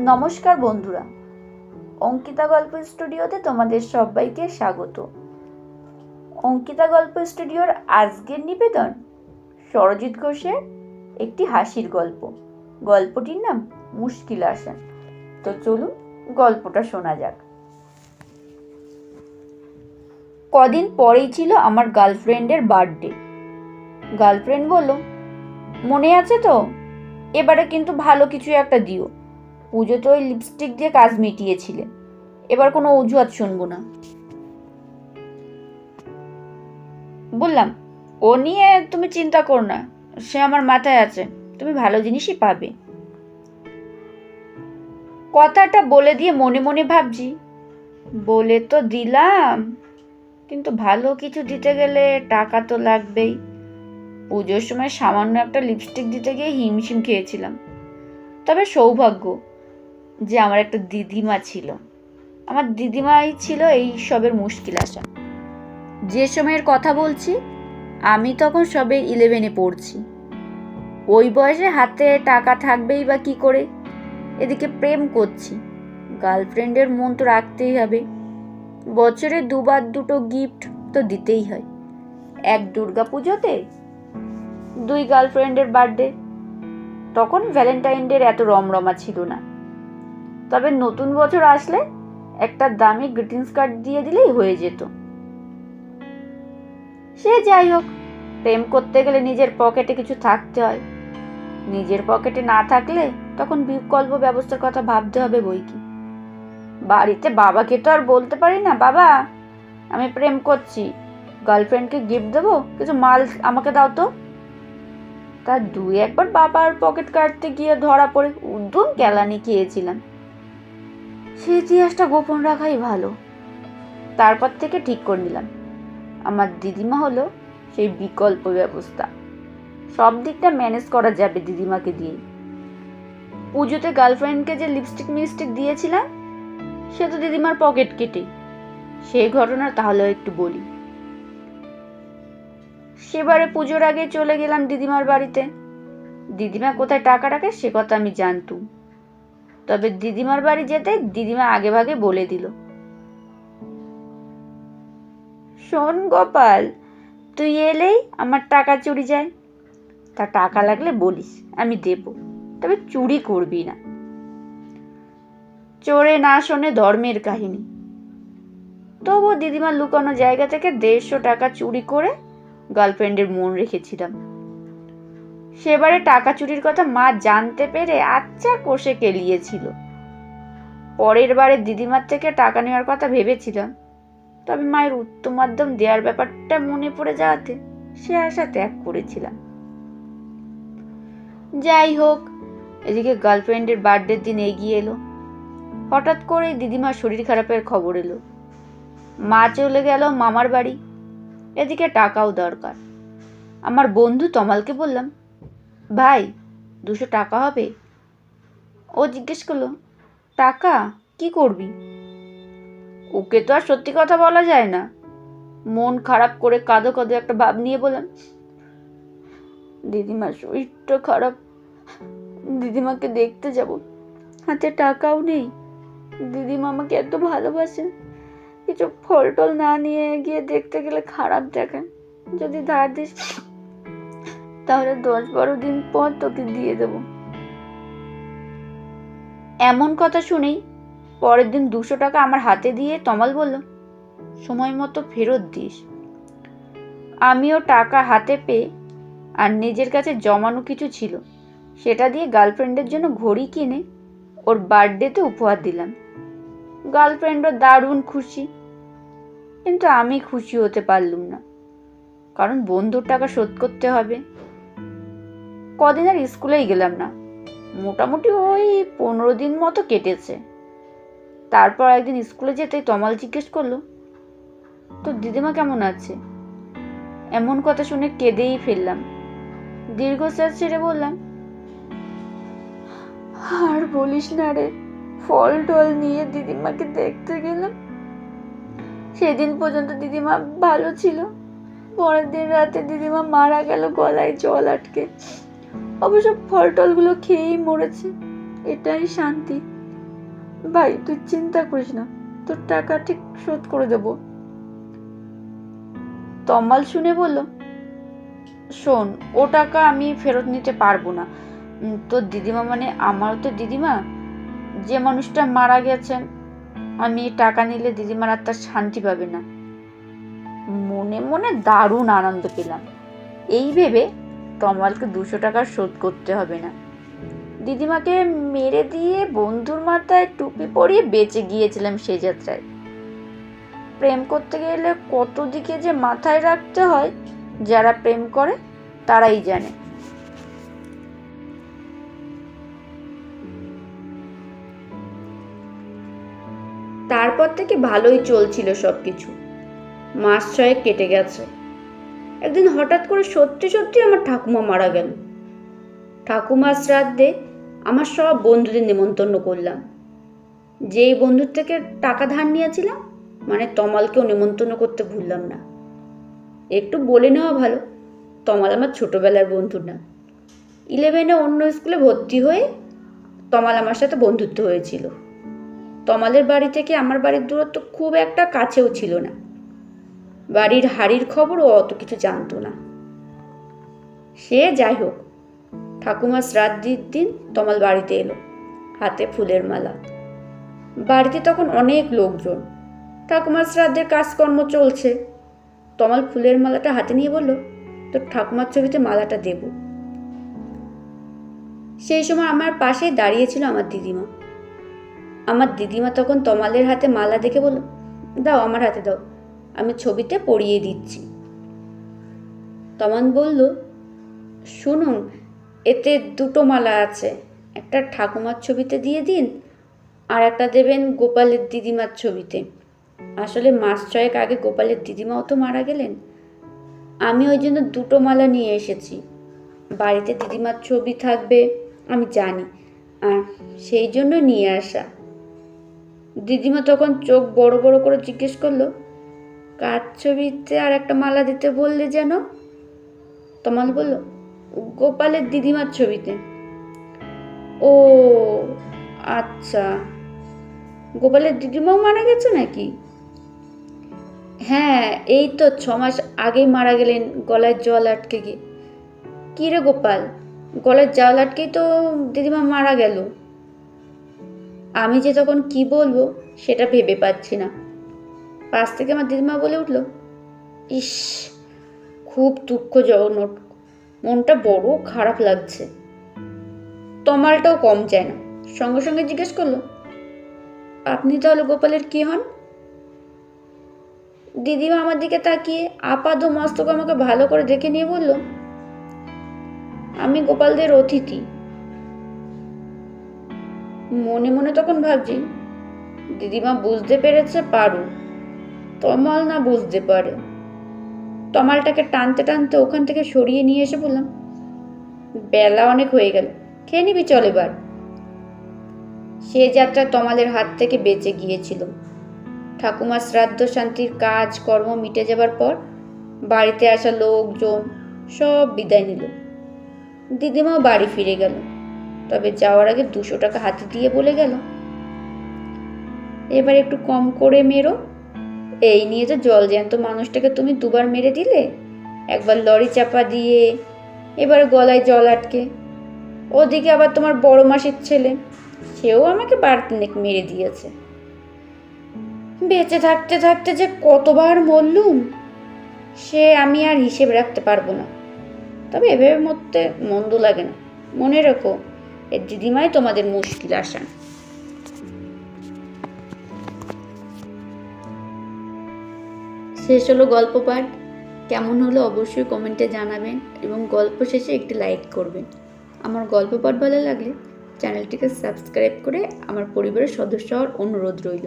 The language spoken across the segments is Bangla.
নমস্কার বন্ধুরা। অঙ্কিতা গল্প স্টুডিওতে তোমাদের সবাইকে স্বাগত। অঙ্কিতা গল্প স্টুডিওর আজকের নিবেদন সরজিৎ ঘোষের একটি হাসির গল্প। গল্পটির নাম মুশকিল আসান। তো চলুন গল্পটা শোনা যাক। কদিন পরেই ছিল আমার গার্লফ্রেন্ডের বার্থডে। গার্লফ্রেন্ড বলল, মনে আছে তো? এবারে কিন্তু ভালো কিছু একটা দিও। পুজো তো ওই লিপস্টিক দিয়ে কাজ মিটিয়েছিলে। এবার কোনো অজুহাত শুনব না। বললাম, ও নিয়ে তুমি চিন্তা করো না, সে আমার মাথায় আছে, তুমি ভালো জিনিসই পাবে। কথাটা বলে দিয়ে মনে মনে ভাবছি, বলে তো দিলাম, কিন্তু ভালো কিছু দিতে গেলে টাকা তো লাগবেই। পুজোর সময় সামান্য একটা লিপস্টিক দিতে গিয়ে হিমশিম খেয়েছিলাম। তবে সৌভাগ্য যে আমার একটা দিদিমা ছিল। আমার দিদিমাই ছিল এই সবের মুশকিল আসা যে সময়ের কথা বলছি, আমি তখন সবে ইলেভেনে পড়ছি। ওই বয়সে হাতে টাকা থাকবেই বা কি করে? এদিকে প্রেম করছি। গার্লফ্রেন্ডের মন তো রাখতেই হবে। বছরে দুবার দুটো গিফট তো দিতেই হয়। এক দুর্গা পুজোতে, দুই গার্লফ্রেন্ডের বার্থডে। তখন ভ্যালেন্টাইন ডের এত রমরমা ছিল না। তবে নতুন বছর আসলে একটা দামি গ্রিটিংস কার্ড দিয়ে দিলেই হয়ে যেত। সে যাই হোক, প্রেম করতে গেলে নিজের পকেটে কিছু থাকতে হয়। নিজের পকেটে না থাকলে তখন বিকল্প ব্যবস্থার কথা ভাবতে হবে বই কি। বাড়িতে বাবাকে তো আর বলতে পারি না, বাবা, আমি প্রেম করছি। গার্লফ্রেন্ডকে গিফট দেবো? কিছু মাল আমাকে দাও তো। তার দুই একবার বাবার পকেট কাটতে গিয়ে ধরা পড়ে, উদ্যম কেলানি খেয়েছিলাম। সে ইতিহাসটা গোপন রাখাই ভালো। তারপর থেকে ঠিক করে নিলাম। আমার দিদিমা হলো সেই বিকল্প ব্যবস্থা। সব দিকটা ম্যানেজ করা যাবে দিদিমাকে দিয়ে। পুজোতে গার্লফ্রেন্ডকে যে লিপস্টিক মিস্টিক দিয়েছিলাম, সে তো দিদিমার পকেট কেটে। সেই ঘটনা তাহলে একটু বলি। সেবারে পুজোর আগে চলে গেলাম দিদিমার বাড়িতে। দিদিমা কোথায় টাকা রাখে সে কথা আমি জানতুম। তবে দিদিমার বাড়ি যেতে দিদিমা আগে ভাগে বলে দিল। শোন গোপাল, তুই এলেই আমার টাকা চুরি যায়। তা টাকা লাগলে বলিস, আমি দেব, তবে চুরি করবি না। চোরে না শোনে ধর্মের কাহিনী। তবু দিদিমার লুকানো জায়গা থেকে দেড়শো টাকা চুরি করে গার্লফ্রেন্ডের মন রেখেছিলাম। সেবারে টাকা চুরির কথা মা জানতে পেরে আচ্ছা কষে কেলিয়েছিল। পরের বারে দিদিমার থেকে টাকা নেওয়ার কথা ভেবেছিলাম, তবে মায়ের উত্তম মাধ্যম দেওয়ার ব্যাপারটা মনে পড়ে যাওয়াতে সে আশা ত্যাগ করেছিলাম। যাই হোক, এদিকে গার্লফ্রেন্ডের বার্থডের দিন এগিয়ে এলো। হঠাৎ করে দিদিমার শরীর খারাপের খবর এলো। মা চলে গেল মামার বাড়ি। এদিকে টাকাও দরকার। আমার বন্ধু তমালকে বললাম ভাই, দুশো টাকা হবে। ও জিজ্ঞেস করল, টাকা? কি করবি? ওকে তো আর সত্যি কথা বলা যায় না। মন খারাপ করে কাঁদো কাঁদো একটা ভাব নিয়ে বললাম, দিদিমার শরীরটা খারাপ, দিদিমাকে দেখতে যাব। হাতে টাকাও নেই। দিদিমা আমাকে এত ভালোবাসেন। কিছু ফল টল না নিয়ে গিয়ে দেখতে গেলে খারাপ দেখেন। যদি ধার দিস তাহলে দশ বারো দিন পর তোকে দিয়ে দেব। এমন কথা শুনেই পরের দিন দুশো টাকা আমার হাতে দিয়ে তমাল বলল, সময় মতো ফেরত দিস। আমিও টাকা হাতে পেয়ে আর নিজের কাছে জমানো কিছু ছিল, সেটা দিয়ে গার্লফ্রেন্ডের জন্য ঘড়ি কিনে ওর বার্থডেতে উপহার দিলাম। গার্লফ্রেন্ডও দারুণ খুশি, কিন্তু আমি খুশি হতে পারলুম না, কারণ বন্ধুর টাকা শোধ করতে হবে। কদিন আর স্কুলেই গেলাম না। মোটামুটি ওই পনেরো দিন মতো কেটেছে। তারপর একদিন স্কুলে যেতেই তমাল জিজ্ঞেস করল তো দিদিমা কেমন আছে? এমন কথা শুনে কেঁদেই ফেললাম। দীর্ঘশ্বাস ছেড়ে বললাম, আর বলিস না রে, ফল টল নিয়ে দিদিমাকে দেখতে গেলাম। সেদিন পর্যন্ত দিদিমা ভালো ছিল। পরের দিন রাতে দিদিমা মারা গেল গলায় জল আটকে। অবশ্য ফল টলগুলো খেয়েই মরেছে। এটাই শান্তি। ভাই, তুই চিন্তা করিস না, তোর টাকা ঠিক শোধ করে দেব। তমাল শুনে বলল, শোন, ও টাকা আমি ফেরত নিতে পারব না। তোর দিদিমা মানে আমারও তো দিদিমা। যে মানুষটা মারা গেছেন আমি টাকা নিলে দিদিমার আর তার শান্তি পাবে না। মনে মনে দারুণ আনন্দ পেলাম। এই ভেবে তমালকে দুশো টাকা শোধ করতে হবে না। দিদিমাকে মেরে দিয়ে বন্ধুর মাথায় টুপি পরিয়ে বেঁচে গিয়েছিলাম সে যাত্রায়। প্রেম করতে গেলে কত দিকে যে মাথায় রাখতে হয়, যারা প্রেম করে, তারাই জানে। তারপর থেকে ভালোই চলছিল সব কিছু মাস ছয়েক কেটে গেছে। একদিন হঠাৎ করে সত্যি সত্যি আমার ঠাকুমা মারা গেল। ঠাকুমার শ্রাদ্ধে আমার সব বন্ধুদের নেমন্তন্ন করলাম। যেই বন্ধুর থেকে টাকা ধার নিয়েছিলাম মানে তমালকেও নেমন্তন্ন করতে ভুললাম না। একটু বলে নেওয়া ভালো, তমাল আমার ছোটোবেলার বন্ধু না। ইলেভেনে অন্য স্কুলে ভর্তি হয়ে তমাল আমার সাথে বন্ধুত্ব হয়েছিল। তমালের বাড়ি থেকে আমার বাড়ির দূরত্ব খুব একটা কাছেও ছিল না। বাড়ির হাড়ির খবরও অত কিছু জানতো না। সে যাই হোক ঠাকুমা শ্রাদ্ধির দিন তমাল বাড়িতে এলো, হাতে ফুলের মালা। বাড়িতে তখন অনেক লোকজন। ঠাকুমার শ্রাদ্ধের কাজকর্ম চলছে। তমাল ফুলের মালাটা হাতে নিয়ে বলল তোর ঠাকুমার ছবিতে মালাটা দেব। সেই সময় আমার পাশে দাঁড়িয়েছিল আমার দিদিমা। আমার দিদিমা তখন তমালের হাতে মালা দেখে বলল, দাও আমার হাতে দাও। আমি ছবিতে পরিয়ে দিচ্ছি। তমান বলল, শুনুন, এতে দুটো মালা আছে। একটা ঠাকুমার ছবিতে দিয়ে দিন, আর একটা দেবেন গোপালের দিদিমার ছবিতে। আসলে মাস ছয়েক আগে গোপালের দিদিমাও তো মারা গেলেন। আমি ওই জন্য দুটো মালা নিয়ে এসেছি। বাড়িতে দিদিমার ছবি থাকবে, আমি জানি, আর সেই জন্য নিয়ে আসা। দিদিমা তখন চোখ বড় বড় করে জিজ্ঞেস করল কার ছবিতে আর একটা মালা দিতে বললে যেন? তমাল বলল, গোপালের দিদিমার ছবিতে। ও আচ্ছা। গোপালের দিদিমাও মারা গেছে নাকি? হ্যাঁ এই তো ছ মাস আগেই মারা গেলেন, গলায় জল আটকে গিয়ে। কী রে গোপাল গলার জল আটকেই তো দিদিমা মারা গেল। আমি যে তখন কি বলব, সেটা ভেবে পাচ্ছি না। পাশ থেকে আমার দিদিমা বলে উঠল, ইস, খুব দুঃখজনক মনটা বড় খারাপ লাগছে। তমালটাও কম চায় না। সঙ্গে সঙ্গে জিজ্ঞেস করল, আপনি তাহলে গোপালের কি হন? দিদিমা আমার দিকে তাকিয়ে আপাদ মস্তক আমাকে ভালো করে দেখে নিয়ে বলল, আমি গোপালদের অতিথি। মনে মনে তখন ভাবছি, দিদিমা বুঝতে পেরেছে পারু তমাল না বুঝতে পারে। তমালটাকে টানতে টানতে ওখান থেকে সরিয়ে নিয়ে এসে বললাম, বেলা অনেক হয়ে গেল, খেয়ে নিবি চল এবার। সে যাত্রা তমালের হাত থেকে বেঁচে গিয়েছিল। ঠাকুমার শ্রাদ্ধ শান্তির কাজ, কর্ম মিটে যাবার পর বাড়িতে আসা লোকজন সব বিদায় নিল। দিদিমাও বাড়ি ফিরে গেল, তবে যাওয়ার আগে দুশো টাকা হাতে দিয়ে বলে গেল, এবার একটু কম করে মেরো এই নিয়ে তো জল জ্যান্ত মানুষটাকে তুমি দুবার মেরে দিলে? একবার লরি চাপা দিয়ে, এবার গলায় জল আটকে। ওদিকে আবার তোমার বড় মাসির ছেলে, সেও আমাকে বারতিনেক মেরে দিয়েছে। বেঁচে থাকতে থাকতে যে কতবার মরলুম, সে আমি আর হিসেব রাখতে পারব না। তবে এভাবে মরতে মন্দ লাগে না। মনে রেখো, এর দিদিমাই তোমাদের মুশকিল আসান। শেষ হলো গল্প পাঠ। কেমন হলো অবশ্যই কমেন্টে জানাবেন এবং গল্প শেষে একটি লাইক করবেন। আমার গল্প পাঠ ভালো লাগলে চ্যানেলটিকে সাবস্ক্রাইব করে আমার পরিবারের সদস্য হওয়ার অনুরোধ রইল।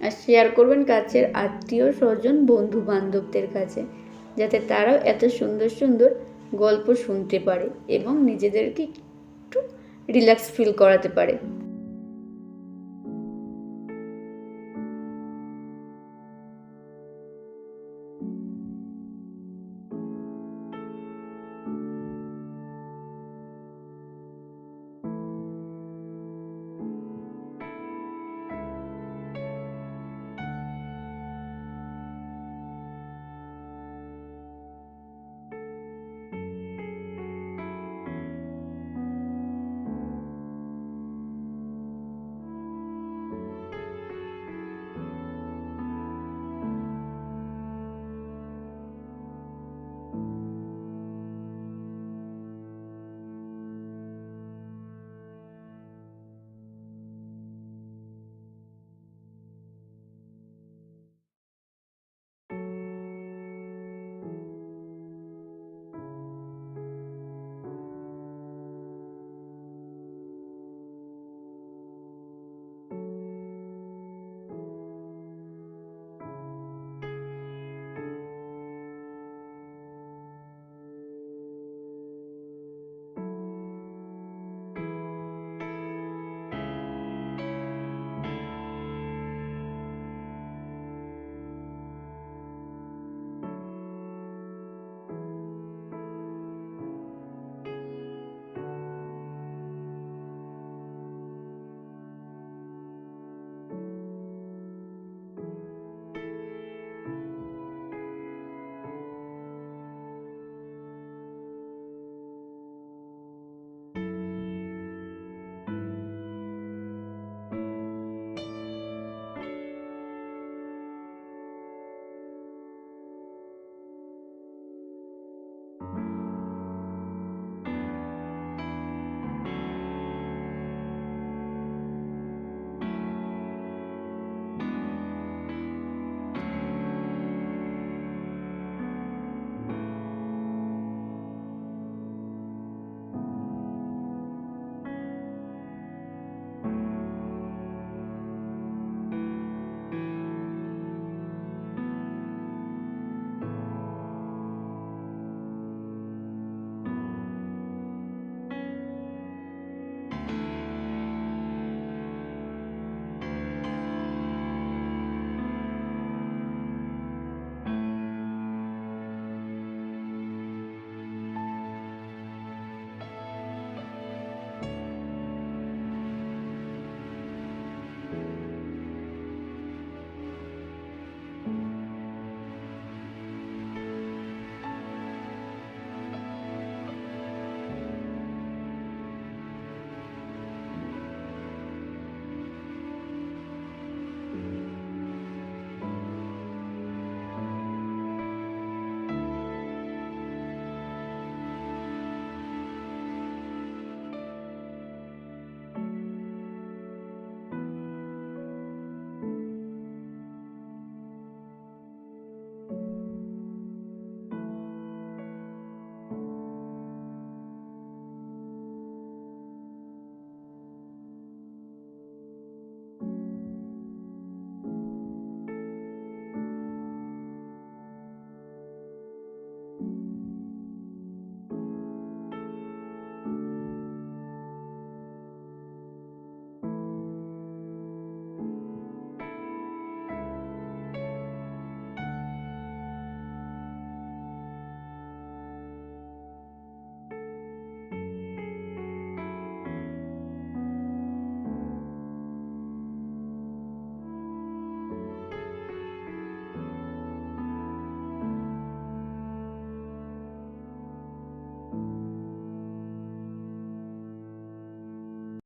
আর শেয়ার করবেন কাছের আত্মীয়, স্বজন, বন্ধু বান্ধবদের কাছে, যাতে তারাও এত সুন্দর সুন্দর গল্প শুনতে পারে এবং নিজেদেরকে একটু রিল্যাক্স ফিল করাতে পারে।